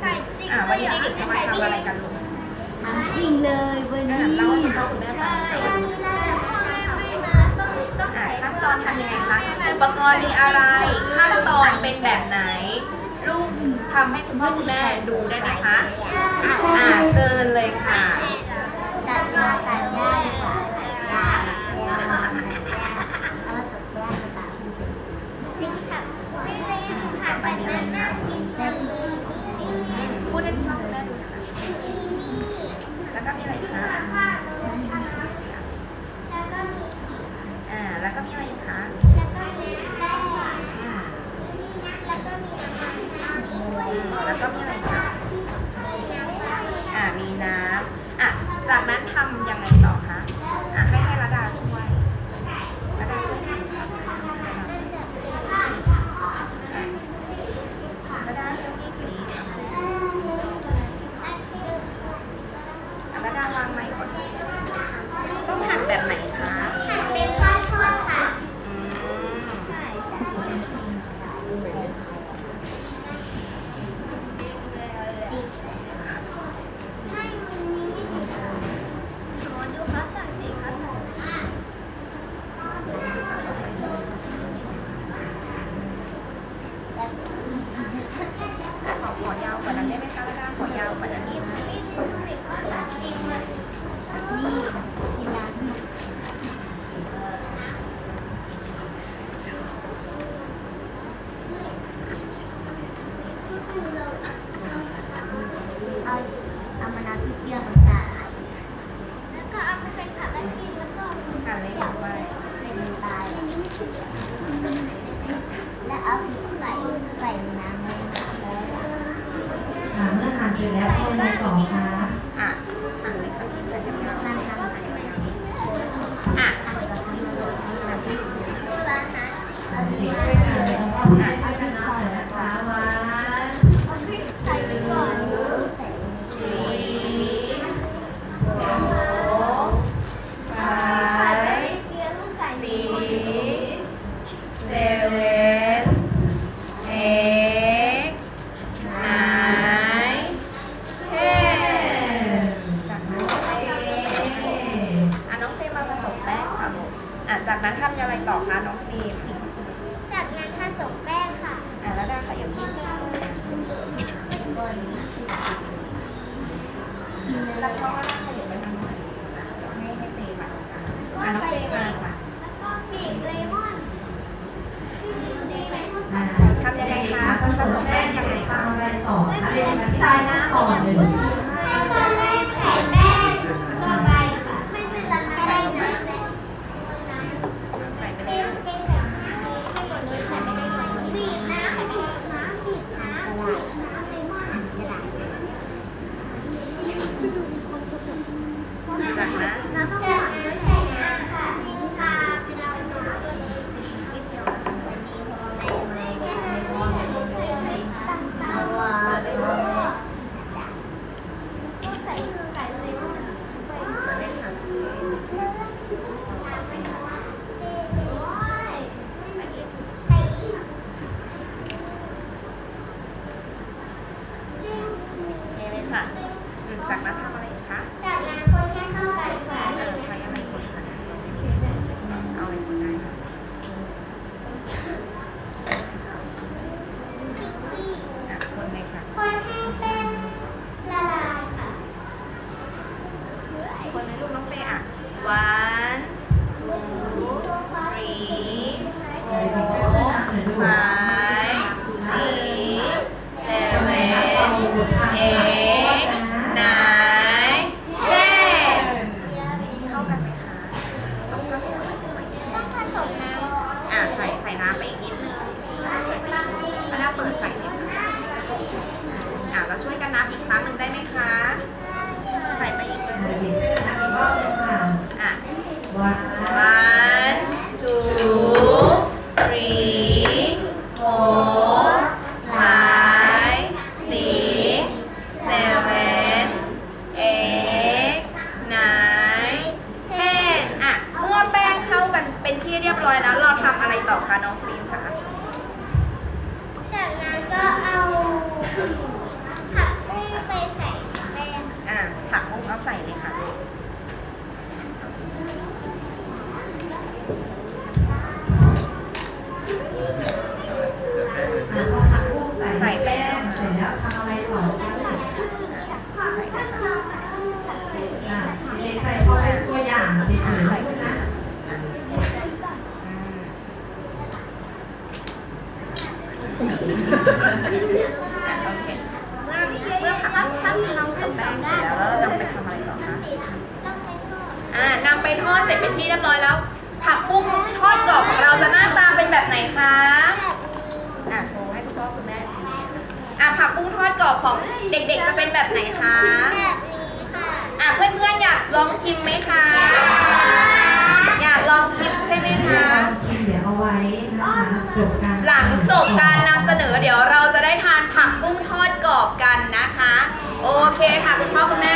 ใส่จริงอ่าวันเด็กๆจะมาทำอะไรกันลูกจริงเลยวันนี้เราให้คุณพ่อคุณแม่ฟังขั้นตอนทำยังไงคะอุปกรณ์มีอะไร ขั้นตอนเป็นแบบไหน ลูกทำให้คุณพ่อคุณแม่ดูได้ไหมคะ อ่าเชิญเลยค่ะตัดมาตัดได้ค่ะ ใส่ใส่น้ำแล้วก็แล้วค่ะเมื่อทานเสร็จแล้วทำอะไรต่อคะอะหั่นเลยค่ะหั่นยาวมันทำๆอะทำกับทำมาเลยดูร้านนะเอาพริเด็กกใส่ด้วยกันเลยเอาผ้าชนะเลย น้องเฟรมมาผสมแป้งค่ะลูกอะจากนั้นทำยังไงต่อคะน้องเฟรมจากนั้นผสมแป้งค่ะ อะแล้วดาขยับนิดนึงบนแล้วก็ดาขยับไปทางไหนให้ให้เฟรมมาอะน้องเฟรมมาค่ะแล้วก็บีบเลมอนบีบเลมอนอ่าทำยังไงคะผสมแป้งยังไงคะทำอะไรต่อคะเรียนอธิบายนะก่อนหนึ่ง จา one two three four five six seven eight nine ten อะเมื่อแป้งเข้ากันเป็นที่เรียบร้อยแล้วเราทำอะไรต่อคะน้องครี ใส่แป้งเสร็จแล้วทำอะไรต่อเด็กใส่เข้าไปตัวอย่างเด็กใส่ออโอเคเมื่อผักกุ้งทำแป้งเสร็จแล้วนำไปทำอะไรต่อคะอ่านำไปทอดเสร็จเป็นที่เรียบร้อยแล้ว ผักบุ้งทอดกรอบของเราจะหน้าตาเป็นแบบไหนคะ กรอบของเด็กๆจะเป็นแบบไหนคะแบบนี้ค่ะอะเพื่อนๆอยากลองชิมไหมคะ อยากลองชิมใช่ไหมคะ เดี๋ยวเอาไว้นะคะจบการหลังจบการนำเสนอเดี๋ยวเราจะได้ทานผักบุ้งทอดกรอบกันนะคะ โอเคค่ะคุณพ่อคุณแม่